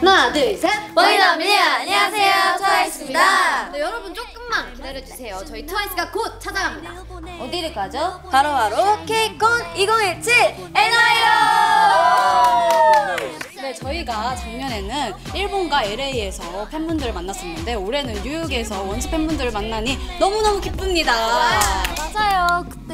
하나, 둘, 셋. 보이너미니 안녕하세요 트와이스입니다. 네, 여러분 조금만 기다려주세요. 저희 트와이스가 곧 찾아갑니다. 어디를 가죠? 바로바로 K콘 2017 NI로! 네, 저희가 작년에는 일본과 LA에서 팬분들을 만났었는데 올해는 뉴욕에서 원스 팬분들을 만나니 너무너무 기쁩니다.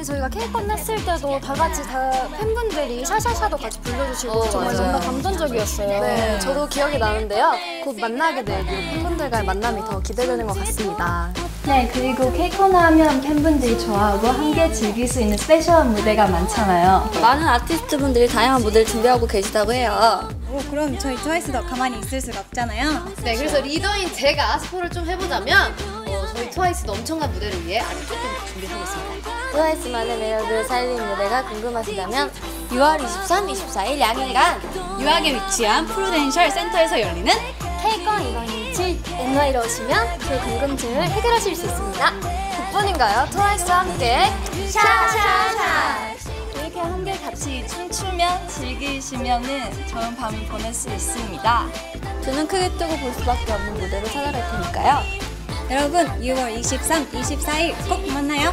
저희가 케이콘 했을 때도 다 같이 다 팬분들이 샤샤샤도 같이 불러주시고 정말 맞아요. 너무 감동적이었어요. 네, 저도 기억이 나는데요. 곧 만나게 될이 팬분들과의 만남이 더 기대되는 것 같습니다. 네, 그리고 케이콘 하면 팬분들이 좋아하고 함께 즐길 수 있는 스페셜 무대가 많잖아요. 많은 아티스트 분들이 다양한 무대를 준비하고 계시다고 해요. 오, 그럼 저희 트와이스도 가만히 있을 수가 없잖아요. 네, 그래서 리더인 제가 스포를 좀 해보자면 어, 저희 트와이스도 엄청난 무대를 위해 아주 조금 준비하겠습니다. 트와이스만의 매력을 살린 무대가 궁금하시다면 6월 23, 24일 양일간 유학에 위치한 프루덴셜 센터에서 열리는 케이콘 2017 NY로 오시면 그 궁금증을 해결하실 수 있습니다. 그뿐인가요? 트와이스와 함께 샤샤샤! 이렇게 함께 같이 춤추면 즐기시면은 좋은 밤을 보낼 수 있습니다. 두눈 크게 뜨고 볼 수밖에 없는 무대로 찾아갈 테니까요. 여러분, 6월 23, 24일 꼭 만나요.